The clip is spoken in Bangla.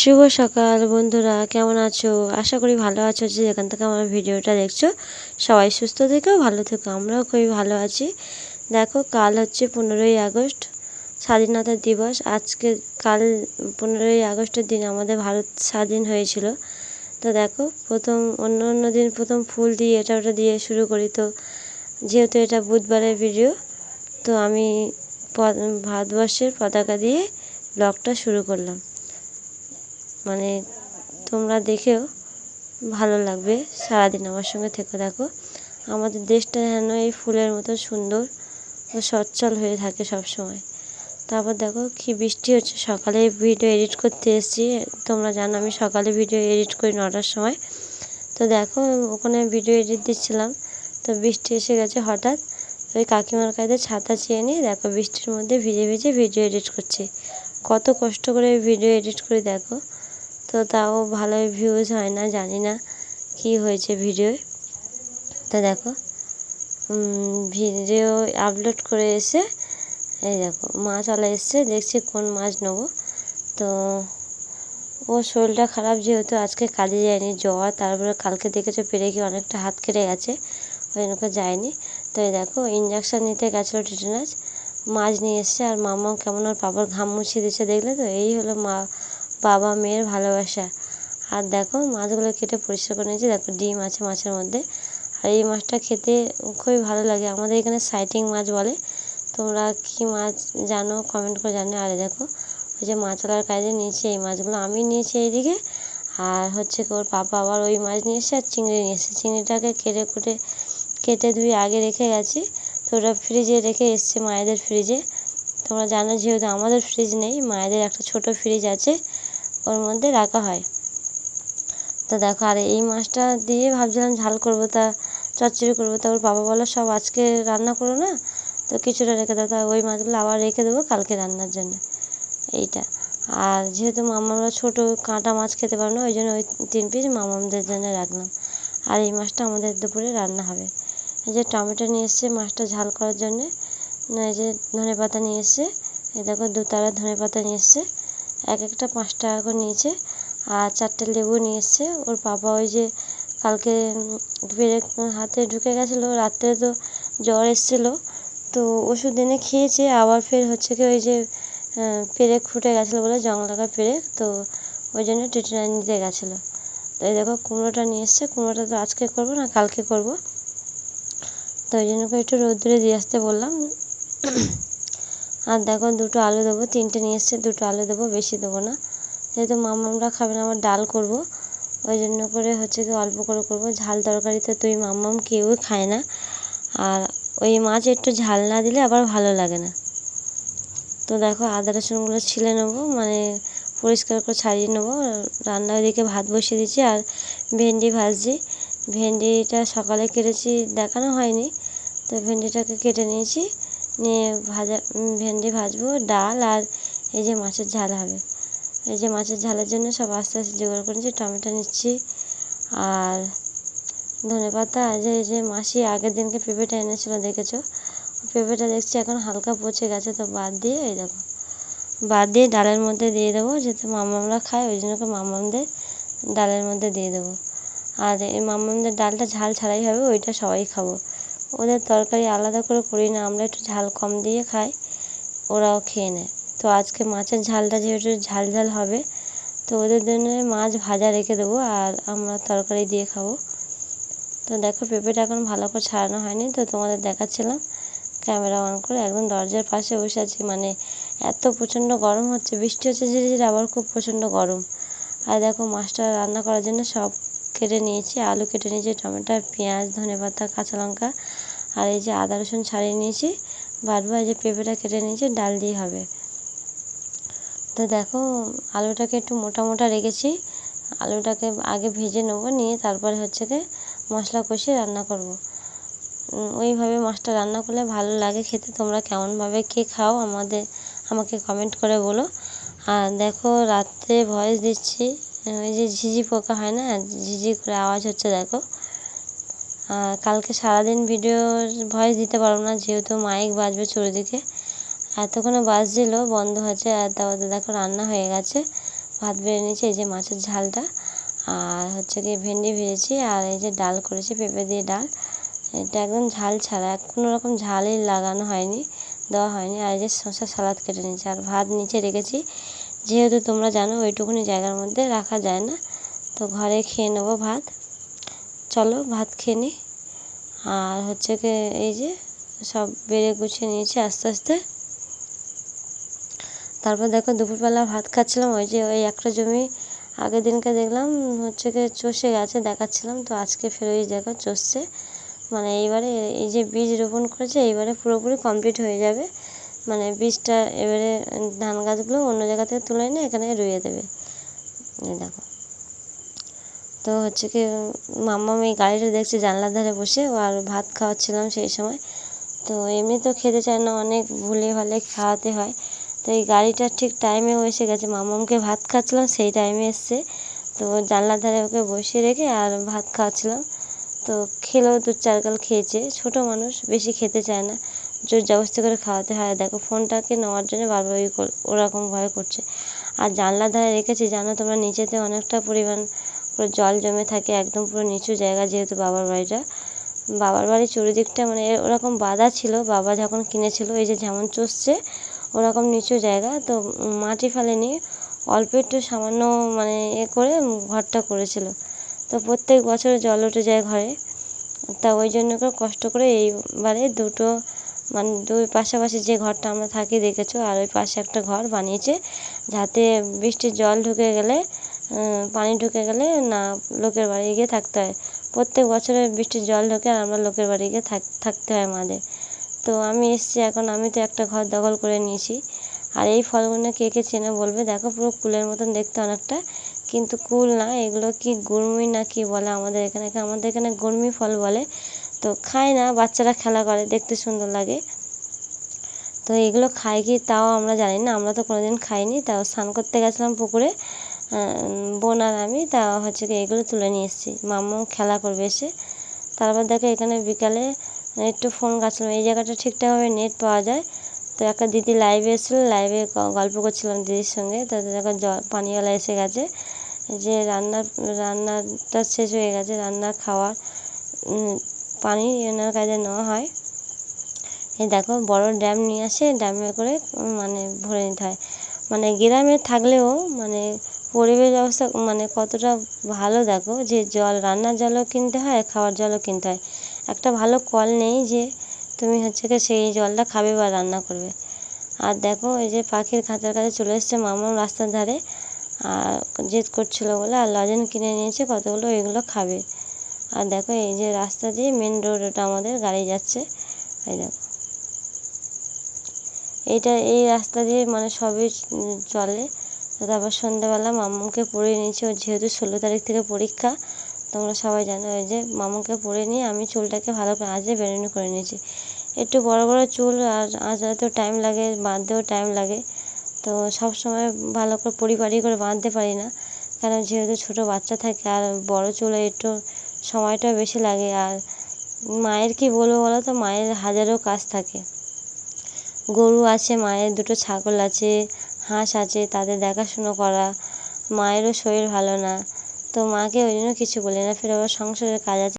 শুভ সকাল বন্ধুরা, কেমন আছো? আশা করি ভালো আছো যে যেখান থেকে আমার ভিডিওটা দেখছ। সবাই সুস্থ থেকেও ভালো থেকো, আমরাও খুবই ভালো আছি। দেখো, কাল হচ্ছে পনেরোই আগস্ট, স্বাধীনতা দিবস। আজকে কাল পনেরোই আগস্টের দিন আমাদের ভারত স্বাধীন হয়েছিল। তো দেখো, প্রথম, অন্য অন্য দিন প্রথম ফুল দিয়ে এটা ওটা দিয়ে শুরু করি। তো যেহেতু এটা বুধবারের ভিডিও, তো আমি ভারতবর্ষের পতাকা দিয়ে ব্লগটা শুরু করলাম। মানে তোমরা দেখেও ভালো লাগবে। সারাদিন আমার সঙ্গে থেকে দেখো। আমাদের দেশটা যেন এই ফুলের মতো সুন্দর ও সচ্ছল হয়ে থাকে সব সময় তারপর দেখো কি বৃষ্টি হচ্ছে। সকালে ভিডিও এডিট করতে এসেছি। তোমরা জানো আমি সকালে ভিডিও এডিট করি নটার সময়। তো দেখো, ওখানে ভিডিও এডিট দিচ্ছিলাম। তো বৃষ্টি এসে গেছে হঠাৎ। ওই কাকিমার কাছে ছাতা চেয়ে নিয়ে দেখো বৃষ্টির মধ্যে ভিজে ভিজে ভিডিও এডিট করছে। কত কষ্ট করে ভিডিও এডিট করে দেখো। তো তাও ভালো ভিউজ হয় না, জানি না কি হয়েছে ভিডিওয় তো দেখো ভিডিও আপলোড করে এসে, এই দেখো মাছওয়ালা এসছে, দেখছি কোন মাছ নেব। তো ও শরীরটা খারাপ যেহেতু, আজকে কাজে যায়নি, জ্বর, তারপরে কালকে দেখেছ পেরে গিয়ে অনেকটা হাত কেটে গেছে, ওই জন্য যায়নি। তো এই দেখো ইঞ্জেকশান নিতে গেছিল টিটেনাস মাছ নিয়ে এসছে, আর মামা কেমন ওর বাবার ঘাম মুছিয়ে দিচ্ছে দেখলে তো, এই হলো মা বাবা মেয়ের ভালোবাসা। আর দেখো, মাছগুলো কেটে পরিষ্কার করে নিয়েছি। দেখো, ডিম আছে মাছের মধ্যে। আর এই মাছটা খেতে খুবই ভালো লাগে। আমাদের এখানে সাইটিং মাছ বলে। তোমরা কী মাছ জানো? কমেন্ট করে জানো আর দেখো, ওই যে মাছওয়ালার কাজে নিয়েছি এই মাছগুলো। আমি নিয়েছি এইদিকে। আর হচ্ছে ওর পাপা আবার ওই মাছ নিয়ে এসে আর চিংড়ি নিয়ে এসেছে। চিংড়িটাকে কেটে কুটে কেটে ধুয়ে আগে রেখে গেছি। তো ওটা ফ্রিজে রেখে এসছে মায়েদের ফ্রিজে তোমরা জানো, যেহেতু আমাদের ফ্রিজ নেই, মায়েদের একটা ছোট ফ্রিজ আছে। ওর মধ্যে রাখা হয়। তো দেখো, আর এই মাছটা দিয়ে ভাবছিলাম ঝাল করব, তা চচ্চড়ি করব। তা ওর বাবা বলো সব আজকে রান্না করো না, তো কিছুটা রেখে দাও। তা ওই মাছগুলো আবার রেখে দেবো কালকে রান্নার জন্য। এইটা। আর যেহেতু মামারা ছোটো, কাঁটা মাছ খেতে পারে না, ওই জন্য ওই তিন পিস মামামদের জন্য রাখলাম। আর এই মাছটা আমাদের দুপুরে রান্না হবে। এই যে টমেটো নিয়ে এসছে মাছটা ঝাল করার জন্যে এই যে ধনে পাতা নিয়ে এসছে, এই দেখো দু তারা ধনে পাতা নিয়ে এসছে। এক একটা পাঁচ টাকা করে নিয়েছে আর চারটে লেবু নিয়ে এসছে। ওর বাবা ওই যে কালকে পেরে হাতে ঢুকে গেছিল, রাত্রে তো জ্বর এসেছিল। তো ওষুধ এনে খেয়েছে, আবার ফের হচ্ছে কি ওই যে পেরেক ফুটে গেছিল বলে জং লাগা পেরেক তো ওই জন্য ট্রিটমেন্ট নিতে গেছিল। তো এই দেখো কুমড়োটা নিয়ে এসছে, কুমড়োটা তো আজকে করব না, কালকে করব। তো ওই জন্য একটু রোদ্দুরে দিয়ে আসতে বললাম। আর দেখো দুটো আলু দেবো, তিনটে নিয়ে এসছে, দুটো আলু দেবো, বেশি দেবো না। যেহেতু মামামরা খাবে না, আমার ডাল করব। ওই জন্য করে হচ্ছে কি অল্প করে করব। ঝাল তরকারি তো তুই মাম্মাম কেউই খায় না। আর ওই মাছ একটু ঝাল না দিলে আবার ভালো লাগে না। তো দেখো আদা, রসুনগুলো ছিলে নেব মানে পরিষ্কার করে ছাড়িয়ে নেব। রান্না ওইদিকে ভাত বসিয়ে দিচ্ছি আর ভেন্ডি ভাজছি। ভেন্ডিটা সকালে কেটেছি, দেখানো হয়নি। তো ভেন্ডিটাকে কেটে নিয়েছি। নিয়ে ভাজা ভেন্ডি ভাজবো, ডাল আর এই যে মাছের ঝাল হবে। এই যে মাছের ঝালের জন্য সব আস্তে আস্তে জোগাড় করে নিচ্ছি টমেটো নিচ্ছি আর ধনে পাতা। যে এই যে মাসি আগের দিনকে পেঁপেটা এনেছিলো, দেখেছ? পেঁপেটা দেখছি এখন হালকা পচে গেছে, তো বাদ দিয়ে এই দেখো। বাদ দিয়ে ডালের মধ্যে দিয়ে দেবো যেহেতু মামামরা খায়, ওই জন্য মামামদের ডালের মধ্যে দিয়ে দেবো। আর এই মামামদের ডালটা ঝাল ছাড়াই হবে, ওইটা সবাই খাব। ওদের তরকারি আলাদা করে করি না, আমরা একটু ঝাল কম দিয়ে খাই, ওরাও খেয়ে নেয়। তো আজকে মাছের ঝালটা যেহেতু ঝাল ঝাল হবে, তো ওদের জন্য মাছ ভাজা রেখে দেবো আর আমরা তরকারি দিয়ে খাব। তো দেখো পেঁপেটা এখন ভালো করে ছাড়ানো হয়নি, তো তোমাদের দেখাচ্ছিলাম। ক্যামেরা অন করে একদম দরজার পাশে বসে আছি মানে এত প্রচণ্ড গরম হচ্ছে, বৃষ্টি হচ্ছে ধীরে আবার খুব প্রচণ্ড গরম। আর দেখো মাছটা রান্না করার জন্য সব কেটে নিয়েছি, আলু কেটে নিয়েছি, টমেটো, পেঁয়াজ ধনে পাতা কাঁচা লঙ্কা, আর এই যে আদা, রসুন ছাড়িয়ে নিয়েছি বারবার যে পেঁপেটা কেটে নিয়েছি, ডাল দিয়ে হবে। তো দেখো, আলুটাকে একটু মোটা মোটা রেখেছি, আলুটাকে আগে ভেজে নেব, নিয়ে তারপরে হচ্ছে কি মশলা কষিয়ে রান্না করব। ওইভাবে মাছটা রান্না করলে ভালো লাগে খেতে, তোমরা কেমনভাবে কে খাও আমাদের, আমাকে কমেন্ট করে বলো। আর দেখো রাত্রে ভয়েস দিচ্ছি। ওই যে ঝিঝি পোকা হয় না, ঝিঝি করে আওয়াজ হচ্ছে, দেখো। কালকে সারাদিন ভিডিও ভয়েস দিতে পারব না, যেহেতু মাইক বাজবে চারিদিকে। এতক্ষণে বাজছিল, বন্ধ হয়েছে, আর তারপরে দেখো রান্না হয়ে গেছে, ভাত বেড়ে নিয়েছি, এই যে মাছের ঝালটা। আর হচ্ছে কি ভেন্ডি ভেজেছি, আর এই যে ডাল করেছি, পেঁপে দিয়ে ডাল। এটা একদম ঝাল ছাড়া কোনো রকম ঝালই লাগানো হয়নি, দেওয়া হয়নি। আর এই যে শসা সালাদ কেটে নিয়েছি, আর ভাত নিচে রেখেছি। যেহেতু তোমরা জানো, ওইটুকুনি জায়গার মধ্যে রাখা যায় না। তো ঘরে খেয়ে নেব ভাত। চলো, ভাত খেয়ে নিই আর হচ্ছে কি, এই যে সব বেড়ে গুছিয়ে নিয়েছি আস্তে আস্তে। তারপর দেখো, দুপুরবেলা ভাত খাচ্ছিলাম। ওই যে ওই একটা জমি আগের দিনকে দেখলাম, হচ্ছে কি, চষে গেছে দেখাচ্ছিলাম। তো আজকে ফের ওই দেখো চষছে। মানে এইবারে এই যে বীজ রোপণ করেছে, এইবারে পুরোপুরি কমপ্লিট হয়ে যাবে। মানে বীজটা এবারে ধান গাছগুলো অন্য জায়গা থেকে তুলে এনে এখানে রুইয়ে দেবে। দেখো। তো হচ্ছে কি, মাম্মাম এই গাড়িটা দেখছি জানলার ধারে বসে আর ভাত খাওয়াচ্ছিলাম সেই সময়। তো এমনি তো খেতে চায় না, অনেক ভুলে ভালে খাওয়াতে হয়। তো এই গাড়িটা ঠিক টাইমে এসে গেছে মামামকে ভাত খাওয়াচ্ছিলাম, সেই টাইমে এসছে। তো জানলার ধারে ওকে বসিয়ে রেখে আর ভাত খাওয়াচ্ছিলাম। তো খেলেও দু চার গাল খেয়েছে। ছোটো মানুষ, বেশি খেতে চায় না। জোর জবরদস্তি করে খাওয়াতে হয়। দেখো ফোনটাকে নেওয়ার জন্য বারবার ওরকম ভয় করছে। আর জানলার ধারে রেখেছি, জানো তোমরা নিচেতে অনেকটা পরিমাণ পুরো জল জমে থাকে, একদম পুরো নিচু জায়গা যেহেতু বাবার বাড়িটা। বাবার বাড়ির চারিদিকটা মানে ওরকম বাঁধা ছিল, বাবা যখন কিনেছিল, এই যে যেমন চষছে, ওরকম নিচু জায়গা। তো মাটি ফেলেনি, অল্প একটু সামান্য মানে এ করে ঘরটা করেছিল। তো প্রত্যেক বছর জল উঠে যায় ঘরে। তা ওই জন্য করে কষ্ট করে এইবারে দুটো মানে দুই পাশাপাশি যে ঘরটা আমরা থাকি, দেখেছ? আর ওই পাশে একটা ঘর বানিয়েছে, যাতে বৃষ্টির জল ঢুকে গেলে পানি ঢুকে গেলে না লোকের বাড়ি গিয়ে থাকতে হয়। প্রত্যেক বছরে বৃষ্টির জল ঢোকে আর আমরা লোকের বাড়ি গিয়ে থাক, থাকতে হয় আমাদের। তো আমি এসছি এখন, আমি তো একটা ঘর দখল করে নিয়েছি। আর এই ফলগুলো কে কে চেনে বলবে? দেখো, পুরো কুলের মতন দেখতে অনেকটা। কিন্তু কুল না, এগুলো কি গুড়মি না কি বলে আমাদের এখানে? আমাদের এখানে গুড়মি ফল বলে। তো খায় না, বাচ্চারা খেলা করে, দেখতে সুন্দর লাগে। তো এগুলো খায় কি তাও আমরা জানি না, আমরা তো কোনোদিন খাইনি। তাও স্নান করতে গেছিলাম পুকুরে বোন আর আমি, তা হচ্ছে কি এগুলো তুলে নিয়ে এসেছি। মাম্মাও খেলা করবে এসে। তারপর দেখো এখানে বিকালে একটু ফোন ঘাঁটছিলাম, এই জায়গাটা ঠিকঠাকভাবে নেট পাওয়া যায়। তো একটা দিদি লাইভে এসেছিল লাইভে গল্প করছিলাম দিদির সঙ্গে। তো দেখো জল পানিওয়ালা এসে গেছে। যে রান্নার রান্নাটা শেষ হয়ে গেছে, রান্না, খাওয়া পানি এনার কাজে নেওয়া হয়। এই দেখো, বড় ড্যাম নিয়ে আসে, ড্যামে করে মানে ভরে নিতে হয়। মানে গ্রামে থাকলেও মানে পরিবেশ ব্যবস্থা মানে কতটা ভালো দেখো, যে জল, রান্নার জলও কিনতে হয়, খাওয়ার জলও কিনতে হয়। একটা ভালো কল নেই যে তুমি হচ্ছে কি সেই জলটা খাবে বা রান্না করবে। আর দেখো, এই যে পাখির খাঁচার কাছে চলে এসছে মামার রাস্তার ধারে। আর জেদ করছিল বলে, আর লজেন কিনে নিয়েছে, কতগুলো এগুলো খাবে? আর দেখো এই যে রাস্তা দিয়ে মেন রোড ওটা আমাদের গাড়ি যাচ্ছে। এই দেখো। এইটা এই রাস্তা দিয়ে মানে সবই চলে। তারপর সন্ধ্যেবেলা মামুকে পড়িয়ে নিয়েছি। ওর যেহেতু ষোলো তারিখ থেকে পরীক্ষা, তোমরা সবাই জানো ওই যে মামুকে পড়িয়ে নিয়ে আমি চুলটাকে ভালো করে আজে বেরোনি করে নিয়েছি। একটু বড় বড় চুল আর আঁচড়াতেও টাইম লাগে, বাঁধতেও টাইম লাগে। তো সব সময় ভালো করে পরিপাটি করে বাঁধতে পারি না। কারণ যেহেতু ছোটো বাচ্চা থাকে আর বড় চুলে একটু সময়টা বেশি লাগে। আর মায়ের কি বলব বলো তো? মায়ের হাজারো কাজ থাকে। গরু আছে, মায়ের দুটো ছাগল আছে, হাঁস আছে, তাদের দেখাশুনো করা। মায়েরও শরীর ভালো না। তো মাকে ওই জন্য কিছু বলি না। ফের আবার সংসারের কাজ আছে।